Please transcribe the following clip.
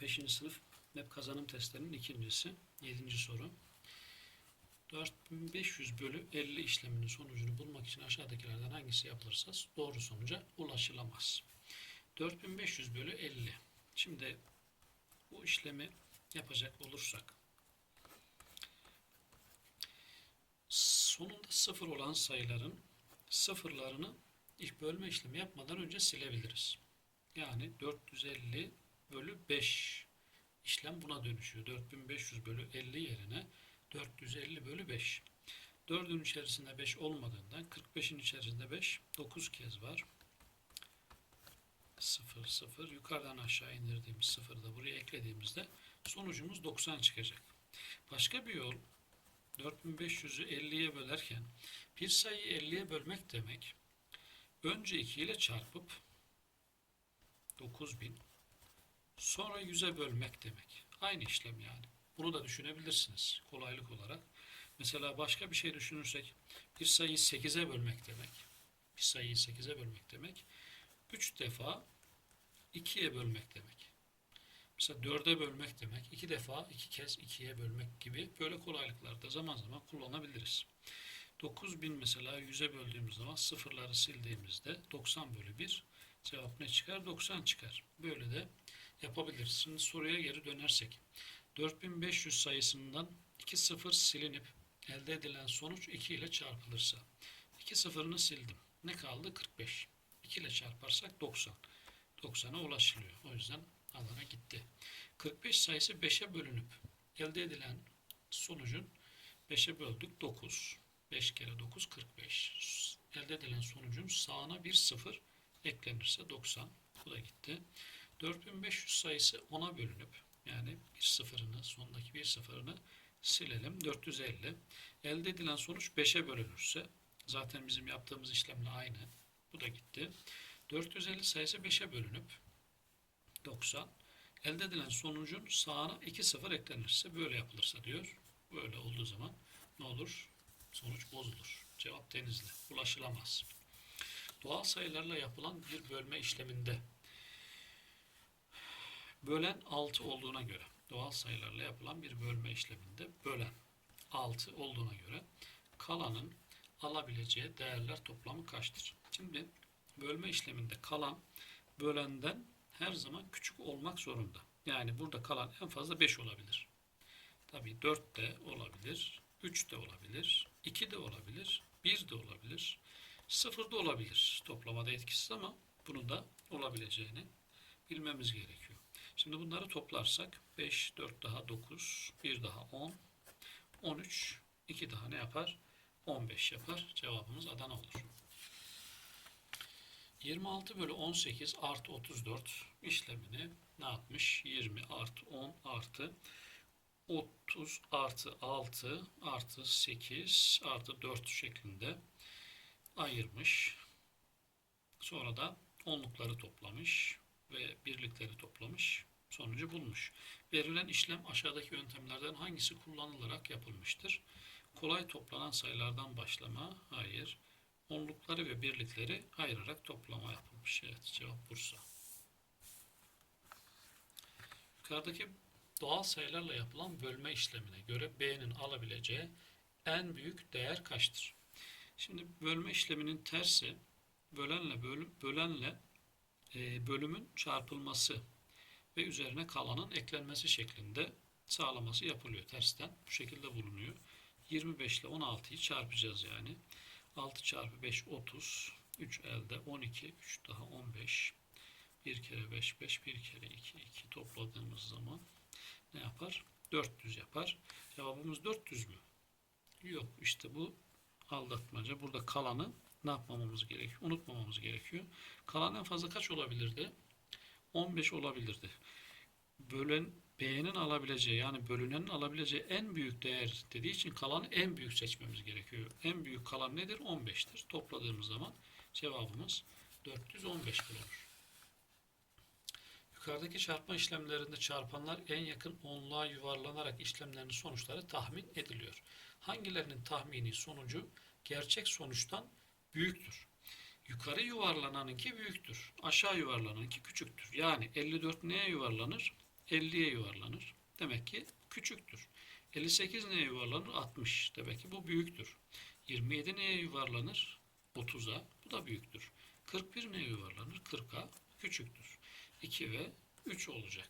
5. sınıf MEP kazanım testlerinin ikincisi. 7. soru. 4500 bölü 50 işleminin sonucunu bulmak için aşağıdakilerden hangisi yapılırsa doğru sonuca ulaşılamaz. 4500 bölü 50. Şimdi bu işlemi yapacak olursak sonunda sıfır olan sayıların sıfırlarını bölme işlemi yapmadan önce silebiliriz. Yani 450 bölü 5 işlem buna dönüşüyor. 4500 bölü 50 yerine 450 bölü 5. 4'ün içerisinde 5 olmadığından 45'in içerisinde 5 9 kez var. 0 0 yukarıdan aşağı indirdiğimiz 0'ı da buraya eklediğimizde sonucumuz 90 çıkacak. Başka bir yol 4500'ü 50'ye bölerken bir sayıyı 50'ye bölmek demek önce 2 ile çarpıp 9000 sonra 100'e bölmek demek. Aynı işlem yani. Bunu da düşünebilirsiniz kolaylık olarak. Mesela başka bir şey düşünürsek bir sayıyı 8'e bölmek demek. Bir sayıyı 8'e bölmek demek. 3 defa 2'ye bölmek demek. Mesela 4'e bölmek demek. 2 defa 2 kez 2'ye bölmek gibi böyle kolaylıklarda zaman zaman kullanabiliriz. 9000 mesela 100'e böldüğümüz zaman sıfırları sildiğimizde 90 bölü 1 cevap ne çıkar? 90 çıkar. Böyle de yapabiliriz. Şimdi soruya geri dönersek 4500 sayısından 2 sıfır silinip elde edilen sonuç 2 ile çarpılırsa 2 sıfırını sildim. Ne kaldı? 45. 2 ile çarparsak 90. 90'a ulaşılıyor. O yüzden alana gitti. 45 sayısı 5'e bölünüp elde edilen sonucun 5'e böldük 9. 5 kere 9 45. Elde edilen sonucun sağına bir sıfır eklenirse 90. Bu da gitti. 4500 sayısı 10'a bölünüp yani bir sıfırını sondaki bir sıfırını silelim. 450. Elde edilen sonuç 5'e bölünürse zaten bizim yaptığımız işlemle aynı. Bu da gitti. 450 sayısı 5'e bölünüp 90. Elde edilen sonucun sağına 2 sıfır eklenirse böyle yapılırsa diyor. Böyle olduğu zaman ne olur? Sonuç bozulur. Cevap denizli. Ulaşılamaz. Doğal sayılarla yapılan bir bölme işleminde bölen 6 olduğuna göre doğal sayılarla yapılan bir bölme işleminde bölen 6 olduğuna göre kalanın alabileceği değerler toplamı kaçtır? Şimdi bölme işleminde kalan bölenden her zaman küçük olmak zorunda. Yani burada kalan en fazla 5 olabilir. Tabii 4 de olabilir, 3 de olabilir, 2 de olabilir, 1 de olabilir, 0 da olabilir. Toplamada etkisiz ama bunun da olabileceğini bilmemiz gerekiyor. Şimdi bunları toplarsak 5, 4 daha 9, 1 daha 10, 13, 2 daha ne yapar? 15 yapar. Cevabımız Adana olur. 26 bölü 18 artı 34 işlemini ne yapmış? 20 artı 10 artı 30 artı 6 artı 8 artı 4 şeklinde ayırmış. Sonra da onlukları toplamış ve birlikleri toplamış. Sonucu bulmuş. Verilen işlem aşağıdaki yöntemlerden hangisi kullanılarak yapılmıştır? Kolay toplanan sayılardan başlama, hayır. Onlukları ve birlikleri ayırarak toplama yapılmış. Evet, cevap Bursa. Yukarıdaki doğal sayılarla yapılan bölme işlemine göre B'nin alabileceği en büyük değer kaçtır? Şimdi bölme işleminin tersi bölenle bölüm, bölenle e, bölümün çarpılması ve üzerine kalanın eklenmesi şeklinde sağlaması yapılıyor tersten. Bu şekilde bulunuyor. 25 ile 16'yı çarpacağız yani. 6 çarpı 5 30. 3 elde 12. 3 daha 15. 1 kere 5 5. 1 kere 2 2 topladığımız zaman ne yapar? 400 yapar. Cevabımız 400 mü? Yok işte bu aldatmaca. Burada kalanı ne yapmamamız gerekiyor? Unutmamamız gerekiyor. Kalan en fazla kaç olabilirdi? 15 olabilirdi. Bölen B'nin alabileceği yani bölünenin alabileceği en büyük değer dediği için kalanı en büyük seçmemiz gerekiyor. En büyük kalan nedir? 15'tir. Topladığımız zaman cevabımız 415 olur. Yukarıdaki çarpma işlemlerinde çarpanlar en yakın onluğa yuvarlanarak işlemlerinin sonuçları tahmin ediliyor. Hangilerinin tahmini sonucu gerçek sonuçtan büyüktür? Yukarı yuvarlananınki büyüktür. Aşağı yuvarlananınki küçüktür. Yani 54 neye yuvarlanır? 50'ye yuvarlanır. Demek ki küçüktür. 58 neye yuvarlanır? 60. Demek ki bu büyüktür. 27 neye yuvarlanır? 30'a. Bu da büyüktür. 41 neye yuvarlanır? 40'a. Küçüktür. 2 ve 3 olacak.